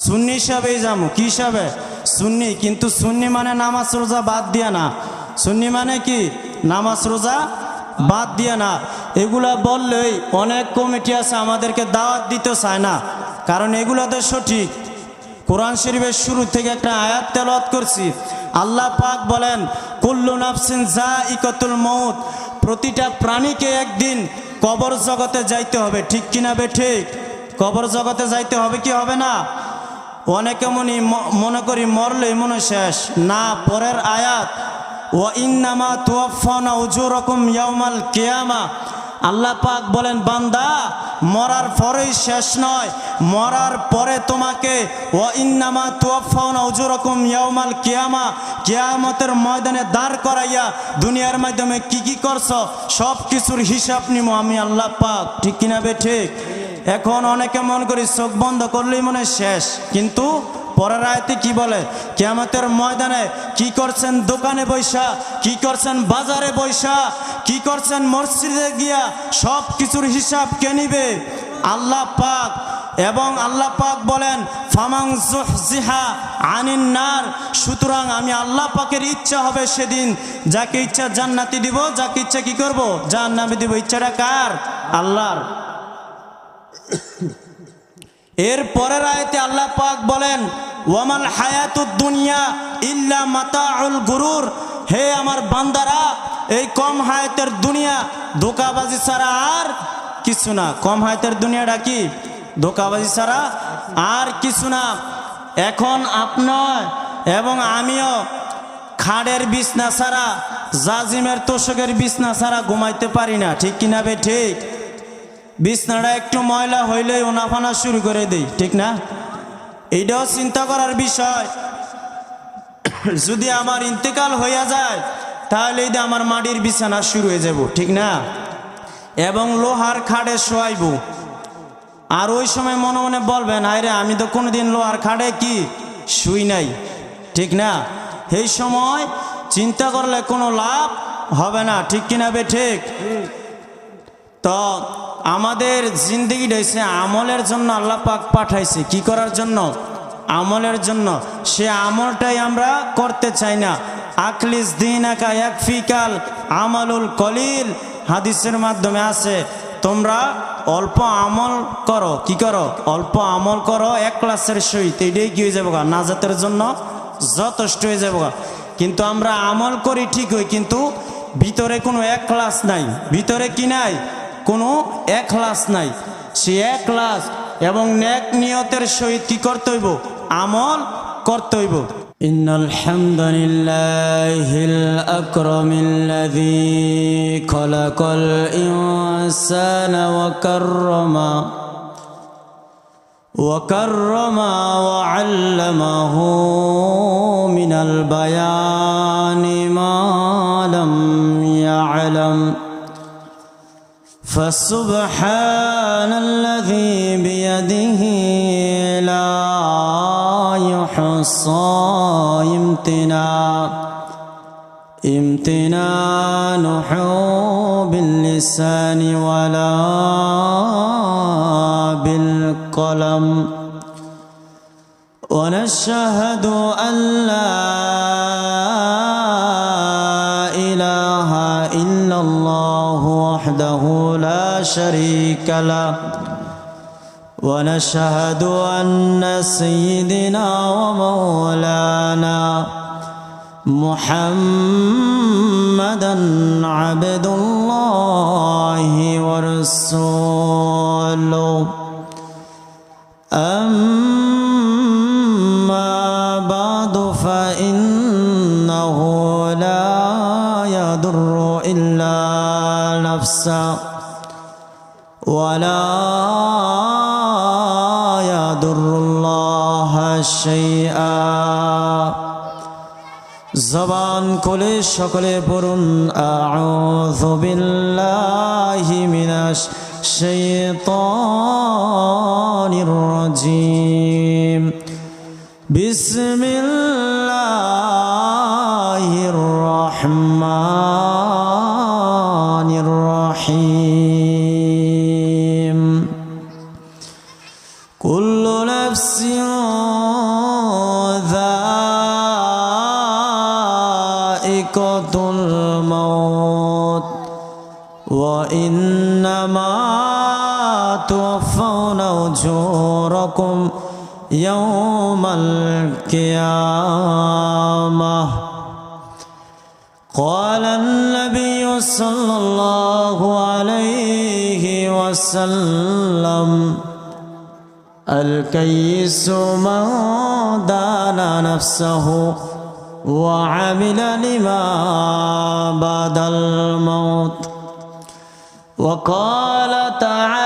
সুন্নি হিসাবেই যাব কি হিসাবে? সুন্নি, কিন্তু সুন্নি মানে নামাজ রোজা বাদ দিয়া না। সুন্নি মানে কি? নামাজ রোজা বাদ দিয়া না। এগুলা বললেই অনেক কমিটি আছে, আমাদেরকে দাওয়াত দিতে চায় না। কারণ এগুলা তো সঠিক। কোরআন শরীফের শুরু থেকে একটা আয়াত তেলাওয়াত করছি। আল্লাহ পাক বলেন, কুল্লু নাফসিন যা ইকতুল মৌত প্রতিটা প্রাণীকে একদিন কবর জগতে যাইতে হবে। ঠিক কিনা বে ঠিক? কবর জগতে যাইতে হবে কি হবে না? অনেকে মনে মনে করি মরলে মনে শেষ। না, পরের আয়াত ও ইন্নামা তুয়াফানা উজুরকম ইয়াউমাল কিয়ামা। আল্লাহ পাক বলেন, বান্দা, মরার পরেই শেষ নয়। মরার পরে তোমাকে ও ইন্নামা তুয়াফাউনা উজুরকম ইয়াউমাল কিয়ামা। কিয়ামতের ময়দানে দাঁড় করাইয়া দুনিয়ার মাধ্যমে কি কি করছ সব কিছুর হিসাব নিমো আমি আল্লাহ পাক। ঠিক কিনা বে ঠিক? এখন অনেকে মন করি চোখ বন্ধ করলেই মনে শেষ। কিন্তু পরের আয়তে কি বলে? কেয়ামতের ময়দানে কি করছেন দোকানে বৈশা, কি করছেন বাজারে বৈশা, কি করছেন মসজিদে গিয়া সব কিছুর হিসাব কে নিবে? আল্লাহ পাক। এবং আল্লাহ পাক বলেন, ফামাং জিহা আনিন নার। সুতরাং আমি আল্লাহ পাকের ইচ্ছা হবে সেদিন। যাকে ইচ্ছা জান্নাতি দিব, যাকে ইচ্ছা কি করব? জান্নামে দিব। ইচ্ছাটা কার? আল্লাহর। এর পরের আয়তে আল্লাহ পাক বলেন, ওয়ামাল হায়াতুদ দুনিয়া ইল্লা মাতাউল গুরুর। হে আমার বান্দারা, এই কম হায়াতের দুনিয়া ধোকাবাজি ছাড়া আর কিছু না। কম হায়াতের দুনিয়াটা কি? ধোকাবাজি ছাড়া আর কিছু না। এখন আপনার এবং আমিও খাড়ের বিছনা ছাড়া, জাজিমের তোষকের বিছনা ছাড়া ঘুমাইতে পারি না। ঠিক কিনা বে ঠিক? বিছনাটা একটু ময়লা হইলেই ওনাফানা শুরু করে দেই, ঠিক না? এইটাও চিন্তা করার বিষয়। যদি আমার ইন্তেকাল হইয়া যায় তাহলে এই আমার মাটির বিছানা শুরু হয়ে যাব, ঠিক না? এবং লোহার খাড়ে শোয়াইব। আর ওই সময় মনে মনে বলবেন আরে আমি তো কোনোদিন লোহার খাড়ে কি? শুই নাই। ঠিক না? এই সময় চিন্তা করলে কোনো লাভ হবে না, ঠিক কিনা বে ঠিক? তো আমাদের জিন্দগি হয়েছে আমলের জন্য আল্লাহ পাক পাঠাইছে। কি করার জন্য? আমলের জন্য। সে আমলটাই আমরা করতে চাই না। আকলিস দিন একা এক ফিকাল আমলুল কলিল। হাদিসের মাধ্যমে আছে, তোমরা অল্প আমল করো। কি করো? অল্প আমল করো, এক ক্লাসের সহিত। এটাই কি হয়ে যাব গা? নাজাতের জন্য যথেষ্ট হয়ে যাব কিন্তু আমরা আমল করি ঠিক হই কিন্তু ভিতরে কোনো এক ক্লাস নাই। ভিতরে কি নাই? কোনো একলাস নাই সে একলাস এবং নেক নিয়তের সহিত কি করতে হইব আমল করতে হইব إن الحمد لله الأكرم الذي خلق الإنسان وكرمه وكرم وعلمه من البيان ما لم يعلم فسبحان الذي بيده لا يحصى امتنان امتنان حب اللسان ولا بالقلم. ونشهد شريك له. ونشهد أن سيدنا ومولانا محمدا عبد الله ورسوله. أما بعد فإنه لا يضر إلا نفسه. ولا يضر الله شيئا জবান খুলে সকলে পড়ুন আউযু বিল্লাহি মিনাশ শাইতানির রাজিম বিসমিল্লাহির রহমানির أجوركم يوم القيامة. قال النبي صلى الله عليه وسلم الكيس من دان نفسه وعمل لما بعد الموت. وقال تعالى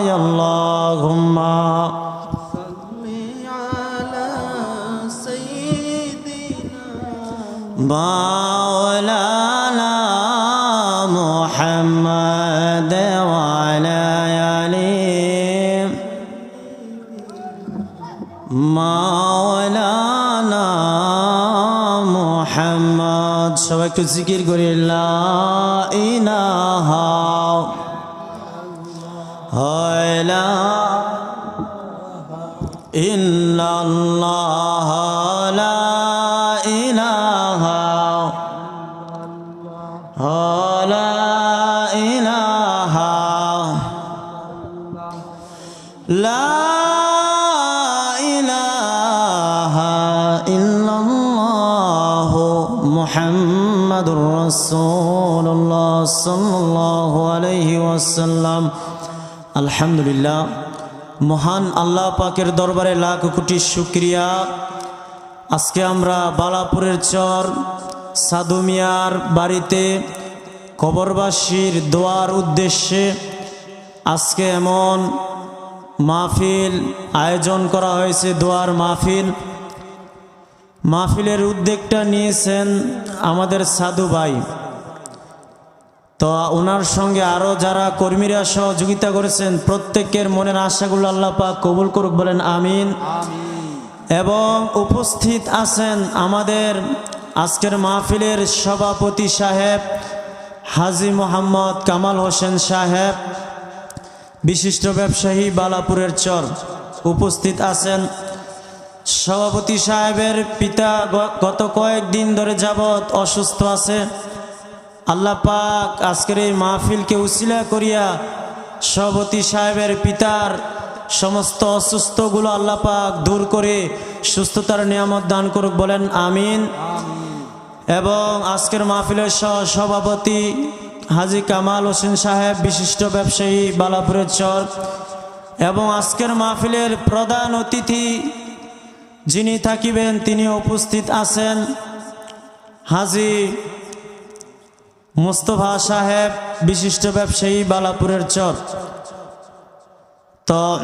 مولانا محمد وعلى آله মাওলানা মুহাম্মদ সবাই একটু জিকির করি লা ইলাহা হয়লা ইল্লাল্লাহ লা ইলাহা لا إله إلا الله محمد رسول الله صلى الله عليه وسلم الحمد لله মহান আল্লাহ পাকের দরবারে লাখ কোটি শুক্রিয়া আজকে আমরা বালাপুরের চর সাধু মিয়ার বাড়িতে কবরবাসীর দোয়ার উদ্দেশ্যে আজকে এমন মাহফিল আয়োজন করা হয়েছে, দোয়ার মাহফিল। মাহফিলের উদ্যোগটা নিয়েছেন আমাদের সাধু ভাই। তো ওনার সঙ্গে আরও যারা কর্মীরা সহযোগিতা করেছেন, প্রত্যেকের মনের আশাগুলো আল্লাহ পাক কবুল করুক বলেন, আমিন। এবং উপস্থিত আছেন আমাদের আজকের মাহফিলের সভাপতি সাহেব হাজি মোহাম্মদ কামাল হোসেন সাহেব, বিশিষ্ট ব্যবসায়ী বালাপুরের চর উপস্থিত আছেন। সভাপতি সাহেবের পিতা গত কয়েকদিন ধরে যাবৎ অসুস্থ আছে। আল্লাহ পাক আজকের এই মাহফিলকে উসিলা করিয়া সভাপতি সাহেবের পিতার সমস্ত অসুস্থগুলো আল্লাহ পাক দূর করে সুস্থতার নিয়ামত দান করুক, বলেন আমিন। এবং আজকের মাহফিলের সভাপতি হাজি কামাল হোসেন সাহেব, বিশিষ্ট ব্যবসায়ী বালাপুরের চর, এবং আজকের মাহফিলের প্রধান অতিথি যিনি থাকিবেন, তিনি উপস্থিত আছেন হাজি মুস্তফা সাহেব, বিশিষ্ট ব্যবসায়ী বালাপুরের চর। তো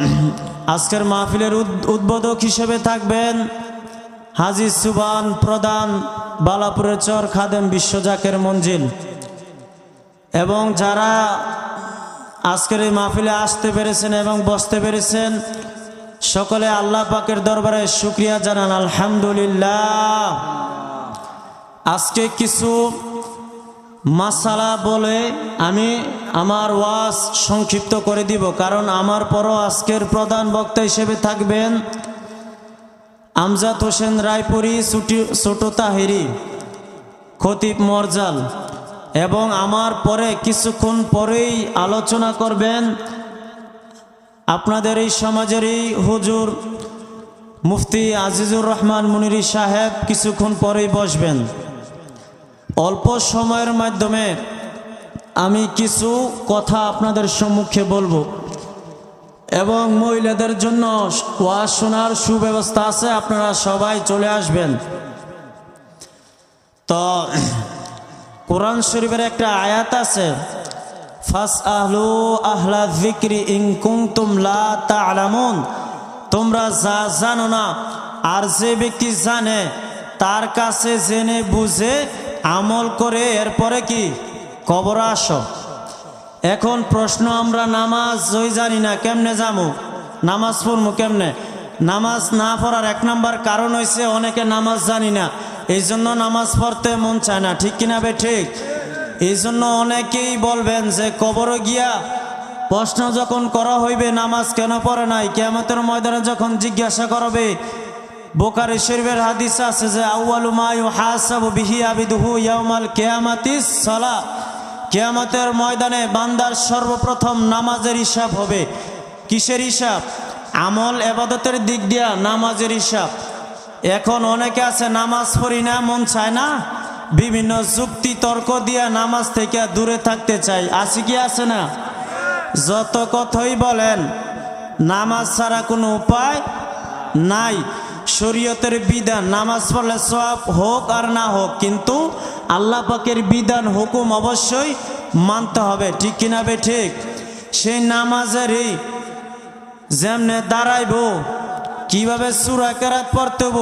আজকের মাহফিলের উদ- উদ্বোধক হিসেবে থাকবেন হাজি সুবান প্রধান বালাপুরের চর খাদেম বিশ্বজাকের মঞ্জিল। এবং যারা আজকের এই মাহফিলে আসতে পেরেছেন এবং বসতে পেরেছেন, সকলে আল্লাহ পাকের দরবারে শুক্রিয়া জানান, আলহামদুলিল্লাহ। আজকে কিছু মাসালা বলে আমি আমার ওয়াজ সংক্ষিপ্ত করে দিব, কারণ আমার পরও আজকের প্রধান বক্তা হিসেবে থাকবেন আমজাদ হোসেন রায়পুরি ছুটি- ছোট তাহিরি, খতিব মরজাল এবং আমার পরে কিছুক্ষণ পরেই আলোচনা করবেন আপনাদের এই সমাজেরই হুজুর মুফতি আজিজুর রহমান মুনিরি সাহেব কিছুক্ষণ পরেই বসবেন। অল্প সময়ের মাধ্যমে আমি কিছু কথা আপনাদের সম্মুখে বলব। এবং মহিলাদের জন্য ওয়াজ শোনার সুব্যবস্থা আছে, আপনারা সবাই চলে আসবেন। তো, কোরআন শরীফের একটা আয়াত আছে, ফাস আহলু আহলা যিকরি ইন কুনতুম লা তা'লামুন। তোমরা যা জানো না, আর যে ব্যক্তি জানে, তার কাছে জেনে বুঝে আমল করে, এরপরে কি? কবর আসো। এখন প্রশ্ন আমরা নামাজ ওই জানি না, কেমনে যাব নামাজ পড়ব কেমনে? নামাজ না পড়ার এক নাম্বার কারণ হয়েছে অনেকে নামাজ জানি না। এই জন্য নামাজ পড়তে মন চায় না, ঠিক কিনা বে ঠিক? এই জন্য অনেকেই বলবেন যে কবর গিয়া প্রশ্ন যখন করা হইবে, নামাজ কেন পড়ে নাই? কেমতের ময়দানে যখন জিজ্ঞাসা করবে, বোকারি শরীফের হাদিস আছে যে, আউয়ালু মা ইউহাসাবু বিহি আবিদুহু ইয়ামাল কেয়ামাতিস সালাহ কেয়ামতের ময়দানে বান্দার সর্বপ্রথম নামাজের হিসাব হবে। কিসের হিসাব? আমল এবাদতের দিক দিয়া নামাজের হিসাব। এখন অনেকে আছে নামাজ পড়ি না, মন চায় না। বিভিন্ন যুক্তি, তর্ক দিয়া নামাজ থেকে দূরে থাকতে চাই। আছে কি, আছে না? যত কথাই বলেন, নামাজ ছাড়া কোনো উপায় নাই। শরীয়তের বিধান নামাজ পড়লে সব হোক আর না হোক কিন্তু আল্লাহ পাকের বিধান হুকুম অবশ্যই মানতে হবে। ঠিক কিনা বে ঠিক? সেই নামাজেরই যেমনে দাঁড়াইব কীভাবে সুরা কেরাত পড়তে হব,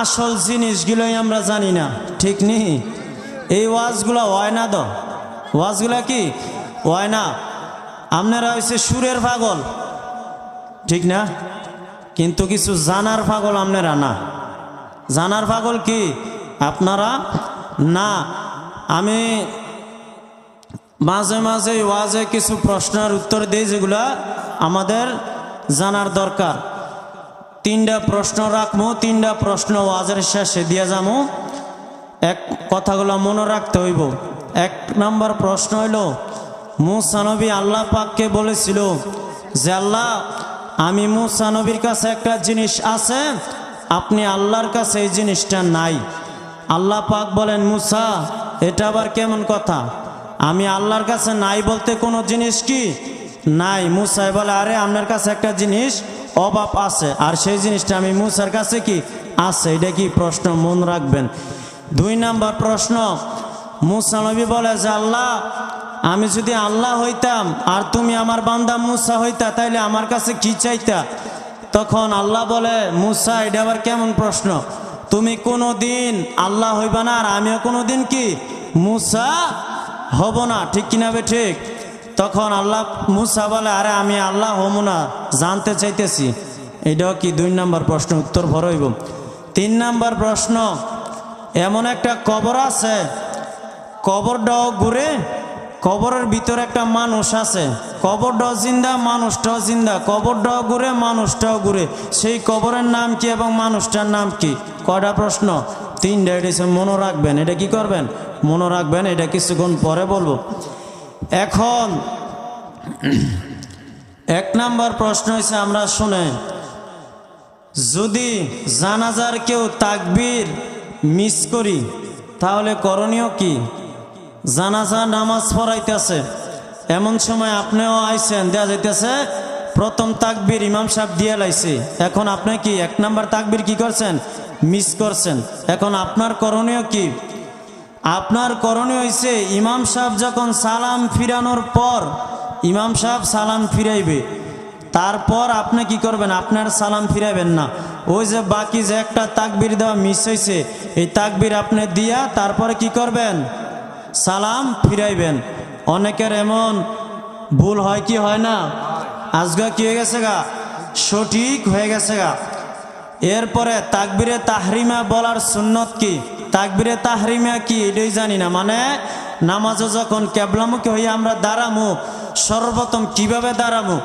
আসল জিনিসগুলোই আমরা জানি না। ঠিক নি? এই ওয়াজগুলো হয় না তো? ওয়াজগুলা কি? হয় না। আপনারা হয়েছে সুরের পাগল। ঠিক না? কিন্তু কিছু জানার পাগল আপনারা না। জানার পাগল কি? আপনারা না। আমি মাঝে মাঝে ওয়াজে কিছু প্রশ্নের উত্তর দিই যেগুলা আমাদের জানার দরকার। তিনটা প্রশ্ন রাখব তিনটা প্রশ্ন ওয়াজের শেষে দিয়ে যাব এক কথাগুলো মনে রাখতে হইব। এক নম্বর প্রশ্ন হইল মুসানবী আল্লাহ পাককে বলেছিল যে, আল্লাহ আমি মুসানবীর কাছে একটা জিনিস আছে, আপনি আল্লাহর কাছে এই জিনিসটা নাই। আল্লাহ পাক বলেন, মুসা, এটা আবার কেমন কথা? আমি আল্লাহর কাছে নাই বলতে কোনো জিনিস কি? নাই। মুসাই বলে, আরে, আপনার কাছে একটা জিনিস অভাব আছে, আর সেই জিনিসটা আমি মুসার কাছে কি আছে? এটা কি প্রশ্ন মন রাখবেন? দুই নাম্বার প্রশ্ন, মুসা নবী বলে যে, আল্লাহ আমি যদি আল্লাহ হইতাম আর তুমি আমার বান্দা মুসা হইতা, তাইলে আমার কাছে কি চাইতা? তখন আল্লাহ বলে, মুসা, এটা আবার কেমন প্রশ্ন? তুমি কোনো দিন আল্লাহ হইবা না আর আমিও কোনো দিন কি মুসা হব না? ঠিক কিনা বে ঠিক? তখন আল্লাহ, মুসা বলে, আরে, আমি আল্লাহ হব না, জানতে চাইতেছি। এটাও কি দুই নাম্বার প্রশ্ন? উত্তর ভরইব। তিন নাম্বার প্রশ্ন, এমন একটা কবর আছে, কবরটাও ঘুরে কবরের ভিতরে একটা মানুষ আছে। কবরটাও জিন্দা, মানুষটাও জিন্দা। কবরটাও ঘুরে, মানুষটাও ঘুরে। সেই কবরের নাম কি এবং মানুষটার নাম কি? কয়টা প্রশ্ন? তিনটা, এটা মনে রাখবেন। এটা কি করবেন? মনে রাখবেন, এটা কিছুক্ষণ পরে বলব। এখন, এক নাম্বার প্রশ্ন হয়েছে আমরা শুনে। যদি জানাজার কেউ তাকবীর মিস করি, তাহলে করণীয় কি? জানাজা, নামাজ পড়াইতেছে। এমন সময় আপনিও আইছেন, দেয়া যাইতেছে, প্রথম তাকবির ইমাম সাহেব দিয়ে লাইছে। এখন আপনি কি, এক নাম্বার তাকবির কি করছেন? মিস করছেন। এখন আপনার করণীয় কি? আপনার করণীয় হয়েছে ইমাম সাহেব যখন সালাম ফিরানোর পর, ইমাম সাহেব সালাম ফিরাইবে। তারপর আপনি কি করবেন? আপনার সালাম ফিরাবেন না। ওই যে বাকি যে একটা তাকবির দেওয়া মিস হয়েছে এই তাকবির আপনি দিয়া তারপরে কি করবেন? সালাম ফিরাইবেন। অনেকের এমন ভুল হয় কি হয় না? আজগা কি হয়ে গেছে গা? সঠিক হয়ে গেছে গা। এরপরে তাকবিরে তাহরিমা বলার সুন্নত কি? তাকবিরে তাহরিমা কি? এটাই জানি না। মানে নামাজে যখন ক্যাবলামুখী হয়ে আমরা দাঁড়ামু, সর্বপ্রথম কীভাবে দাঁড়ামু?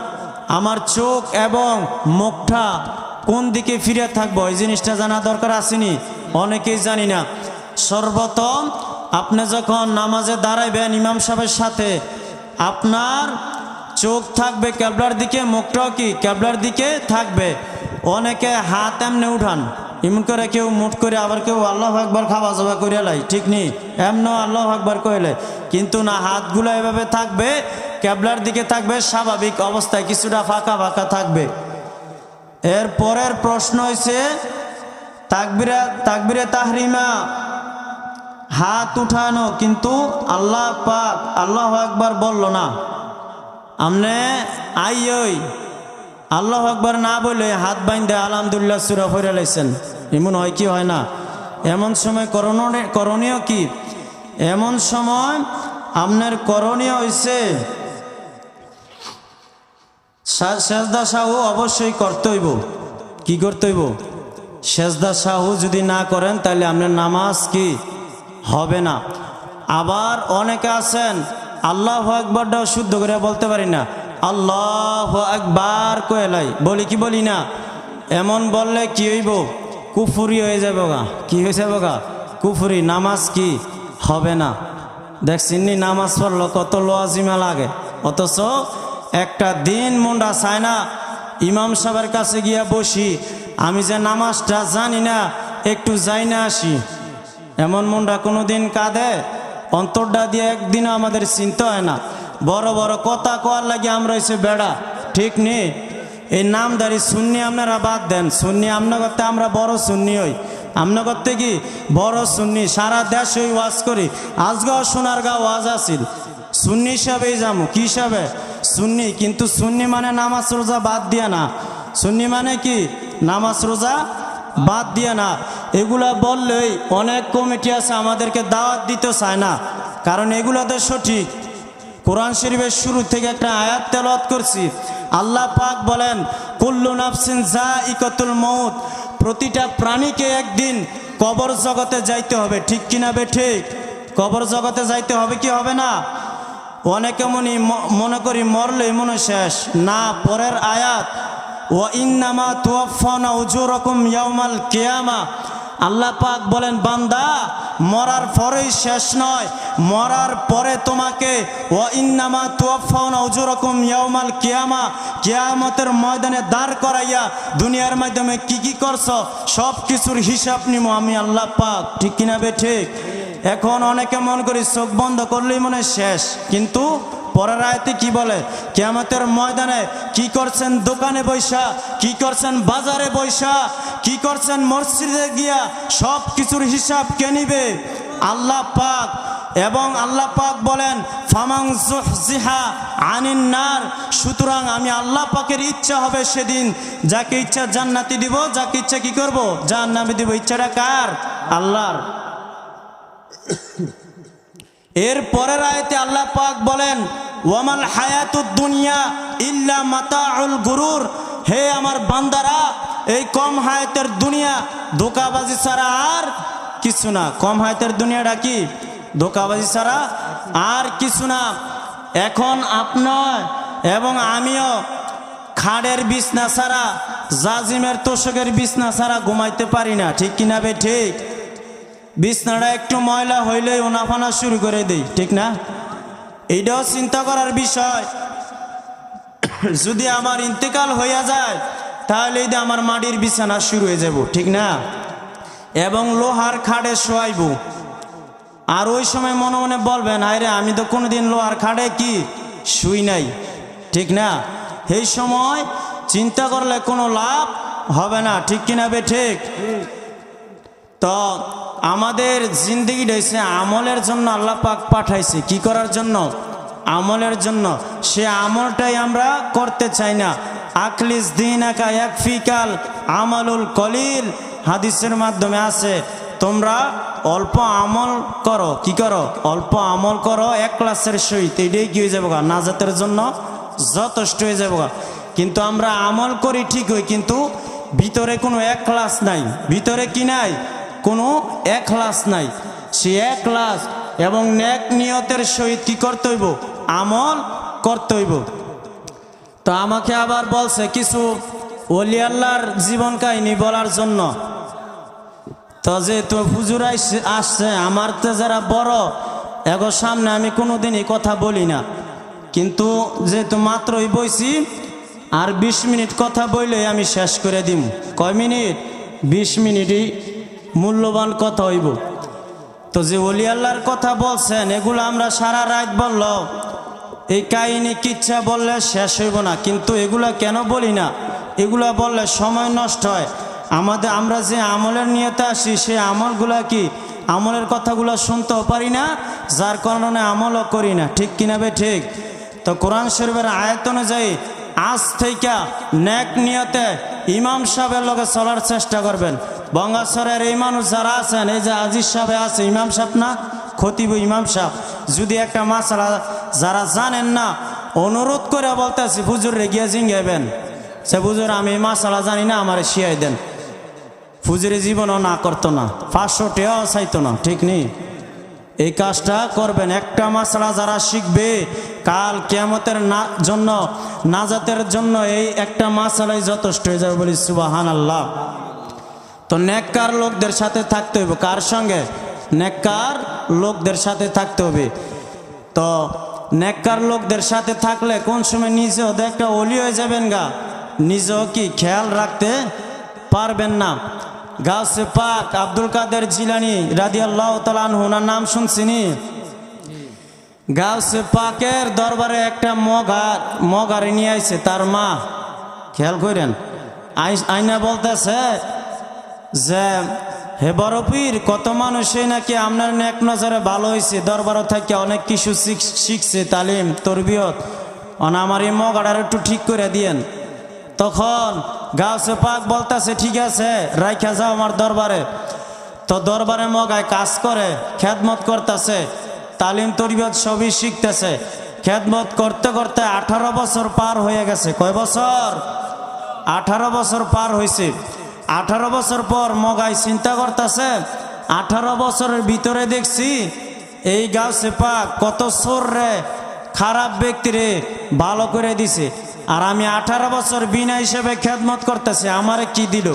আমার চোখ এবং মুখটা কোন দিকে ফিরে থাকব? এই জিনিসটা জানা দরকার আসেনি। অনেকেই জানি না। সর্বপ্রথম আপনি যখন নামাজে দাঁড়াইবেন ইমাম সাহেবের সাথে, আপনার চোখ থাকবে ক্যাবলার দিকে, মুখটাও কি ক্যাবলার দিকে থাকবে? অনেকে হাত এমনি উঠান, এমন করে কেউ মুঠ করে আবার কেউ আল্লাহ একবার খাওয়া যাওয়া করে লাই, ঠিক নেই? এমনও আল্লাহ একবার কইলে কিন্তু না, হাতগুলো এভাবে থাকবে ক্যাবলার দিকে থাকবে, স্বাভাবিক অবস্থায় কিছুটা ফাঁকা ফাঁকা থাকবে। এর পরের প্রশ্ন হয়েছে তাকবিরা তাকবিরে তাহরিমা হাত উঠানো, কিন্তু আল্লাহ পাক, আল্লাহ একবার বলল না। আমনে, আই ওই, আল্লাহ একবার না বলে হাত বাইন্দে আলহামদুলিল্লাহ সুরা ফিরে লাইছেন এমন হয় কি হয় না? এমন সময় করণীয় করণীয় কি? এমন সময় আপনার করণীয় হয়েছে সেজদা সাহু অবশ্যই করতে হইব। কি করতে হইব? সেজদা সাহু যদি না করেন, তাহলে আপনার নামাজ কি? হবে না। আবার অনেকে আছেন, আল্লাহ একবারটাও শুদ্ধ করে বলতে পারি না। আল্লাহ একবার কয়েলাই বলি কি বলি না? এমন বললে কি হইব? কুফুরি হয়ে যাবে গা। কি হয়ে যাবে গা? কুফুরি, নামাজ কি? হবে না। দেখছেন নামাজ পড়ল কত লোয়াজিমা লাগে। অথচ একটা দিন মুন্ডা চায় না, ইমাম সাহেবের কাছে গিয়া বসি, আমি যে নামাজটা জানি না, একটু যাই না আসি। এমন মুন্ডা কোনো দিন কাঁদে? অন্তরটা দিয়ে একদিনও আমাদের চিন্তা হয় না। বড় বড় কথা কোয়ার লাগে আমরা হয়েছে বেড়া। ঠিক নেই এই নামদারি সুন্নি আপনারা বাদ দেন। সুন্নি আপনার করতে আমরা বড় সুন্নি হই। আপনার করতে কি বড় সুন্নি? সারা দেশ হই ওয়াজ করি। আজগাও সোনার গা ওয়াজ আসিল সুন্নি হিসাবেই যাব কি হিসাবে? সুন্নি। কিন্তু সুন্নি মানে নামাজ রোজা বাদ দিয়া না। সুন্নি মানে কি? নামাজ রোজা বাদ দিয়ে না। এগুলা বললেই অনেক কমিটি আছে, আমাদেরকে দাওয়াত দিতে চায় না। কারণ এগুলো তো সঠিক। কোরআন শরীফের শুরু থেকে একটা আয়াত তেলাওয়াত করছি। আল্লাহ পাক বলেন, কুল্লু নাফসিন যা ইকতুল মৌত প্রতিটা প্রাণীকে একদিন কবর জগতে যাইতে হবে। ঠিক কিনা বে ঠিক? কবর জগতে যাইতে হবে কি হবে না? অনেকে মনে মনে করি মরলেই মনে শেষ। না, পরের আয়াত কিয়ামা। আল্লাহ পাক বলেন, বান্দা, মরার পরেই শেষ নয়, মরার পরে তোমাকে ও ইন্নামা তুয়াফানা উজুরকম ইয়াউমাল কিয়ামা, কিয়ামতের ময়দানে দাঁড় করাইয়া দুনিয়ার মাধ্যমে কি কি করছ, সব কিছুর হিসাব নিমো আমি আল্লাহ পাক। ঠিক কিনা বে ঠিক? এখন অনেকে মন করি চোখ বন্ধ করলেই মনে শেষ, কিন্তু পরের আয়তে কি বলে? কেয়ামতের ময়দানে কি করছেন দোকানে বৈশা, কি করছেন বাজারে বৈশা, কি করছেন মসজিদে গিয়া সব কিছুর হিসাব কে নিবে? আল্লাহ পাক। এবং আল্লাহ পাক বলেন ফামাং জিহা আনিন নার। সুতরাং আমি আল্লাহ পাকের ইচ্ছা হবে সেদিন। যাকে ইচ্ছা জান্নাতি দিব, যাকে ইচ্ছা কি করব? জান্নাতি দিব। ইচ্ছাটা কার? আল্লাহর। এর পরের আয়তে আল্লাহ পাক বলেন, ওয়ামাল হায়াতুদ দুনিয়া ইল্লা মাতা মাতাউল গুরুর। হে আমার বান্দারা, এই কম হায়াতের দুনিয়া ধোকাবাজি ছাড়া আর কিছু না। কম হায়াতের দুনিয়াটা কি? ধোকাবাজি ছাড়া আর কিছু না। এখন আপনার এবং আমিও খাড়ের বিছনা ছাড়া, জাজিমের তোষকের বিছনা ছাড়া ঘুমাইতে পারি না। ঠিক কিনা বে ঠিক? বিছনাটা একটু ময়লা হইলেই ওনাফানা শুরু করে দেই, ঠিক না? এইটাও চিন্তা করার বিষয়। যদি আমার ইন্তেকাল হইয়া যায় তাহলে এই আমার মাটির বিছানা শুরু হয়ে যাব, ঠিক না? এবং লোহার খাটে শোয়াইব। আর ওই সময় মনে মনে বলবেন আরে আমি তো কোনোদিন লোহার খাটে কি? শুই নাই। ঠিক না? এই সময় চিন্তা করলে কোনো লাভ হবে না, ঠিক কিনা বে ঠিক? তো আমাদের জিন্দগিটা হয়েছে আমলের জন্য আল্লাহ পাক পাঠাইছে। কি করার জন্য? আমলের জন্য। সে আমলটাই আমরা করতে চাই না। আকলিস দিন একা এক ফিকাল আমালুল কলিল। হাদিসের মাধ্যমে আছে, তোমরা অল্প আমল করো। কি করো? অল্প আমল করো, এক ক্লাসের সহিত। এটাই কি হয়ে যাব নাজাতের জন্য যথেষ্ট হয়ে যাব কিন্তু আমরা আমল করি ঠিক হই, কিন্তু ভিতরে কোনো এক ক্লাস নাই। ভিতরে কি নাই? কোনো একলাস নাই। সে একলাস এবং নেক নিয়তের সহিত কি করতে হইব? আমল করতে হইব। তো আমাকে আবার বলছে কিছু অলি আল্লাহর জীবন কাহিনী বলার জন্য। তো যেহেতু হুজুর আইস- আসছে, আমার তো যারা বড়, এগো সামনে আমি কোনোদিনই কথা বলি না। কিন্তু যেহেতু মাত্রই বইছি, আর বিশ মিনিট কথা বইলে আমি শেষ করে দিম। কয় মিনিট? বিশ মিনিটই মূল্যবান কথা হইব। তো যে অলি আল্লাহর কথা বলছেন, এগুলো আমরা সারা রাত বলল, এই কাহিনী কিচ্ছা বললে শেষ হইব না। কিন্তু এগুলা কেন বলি না? এগুলা বললে সময় নষ্ট হয়। আমাদের, আমরা যে আমলের নিয়তে আসি সেই আমলগুলা কি আমলের কথাগুলো শুনতেও পারি না? যার কারণে আমলও করি না। ঠিক কিনা বে ঠিক? তো কোরআন শরীফের আয়ত অনুযায়ী আজ থেকে ন্যাক নিয়তে ইমাম সাহেবের লগে চলার চেষ্টা করবেন। বঙ্গাসরের এই মানুষ যারা আছেন, এই যে আজিজ সাহেব আছে, ইমাম সাহেব না, খতিব ইমাম সাহেব, যদি একটা মাসালা যারা জানেন না, অনুরোধ করে বলতেছি, হুজুর রে গিয়ে জিঙ্গাইবেন। সে হুজুর, আমি মাসালা জানি না, আমার শিয়াই দেন। ফুজুরে জীবনও না করতো না, পাঁচশো টেয়াও চাইতো না, ঠিক নেই এই কাজটা করবেন। একটা মাসলা যারা শিখবে, কাল কেয়ামতের না, জন্য, নাজাতের জন্য এই একটা মাসালাই যথেষ্ট হয়ে যাবে বলি সুবাহান আল্লাহ তো নেককার লোকদের সাথে থাকতে হবে কার সঙ্গে? নেককার লোকদের সাথে থাকতে হবে। তো নেককার লোকদের সাথে থাকলে কোন সময় নিজেও একটা অলি হয়ে যাবেন গা? নিজেও কি খেয়াল রাখতে পারবেন না? গাছে পাক আব্দুল কাদের জিলানি রাদি আল্লাহ তালান ওনার নাম শুনছিনি গাউসে পাকের দরবারে একটা মগার মগারে নিয়ে আইছে, তার মা। খেয়াল করেন আই- আইনা বলতেছে যে, হে বরফির কত মানুষই নাকি আপনার এক নজরে ভালো হয়েছে দরবারও থাকে অনেক কিছু শিখ- শিখছে, তালিম, তরবিয়ত। অন আমার এই একটু ঠিক করে দিয়েন। তখন গাছে পাক বলতেছে, ঠিক আছে, রাইখা যাও আমার দরবারে। তো দরবারে মগায় কাজ করে, খেদমত করতেছে, তালিম, তরবিয়ত সবই শিখতেছে। খেদমত করতে করতে আঠারো বছর পার হয়ে গেছে। কয় বছর? আঠারো বছর পার হয়েছে আঠারো বছর পর মগাই চিন্তা করতেছে, আঠারো বছরের ভিতরে দেখছি এই গাছ চেপা কত সোর রে, খারাপ ব্যক্তিরে ভালো করে দিছে। আর আমি আঠারো বছর বিনা হিসেবে খেদমত করতেছি, আমারে কি দিল?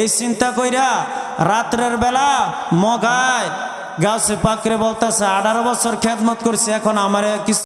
এই চিন্তা কইরা রাত্রের বেলা মগায় গাছে পাকরে বলতেছে, আঠারো বছর খেদমত করছে, এখন আমারে কিছু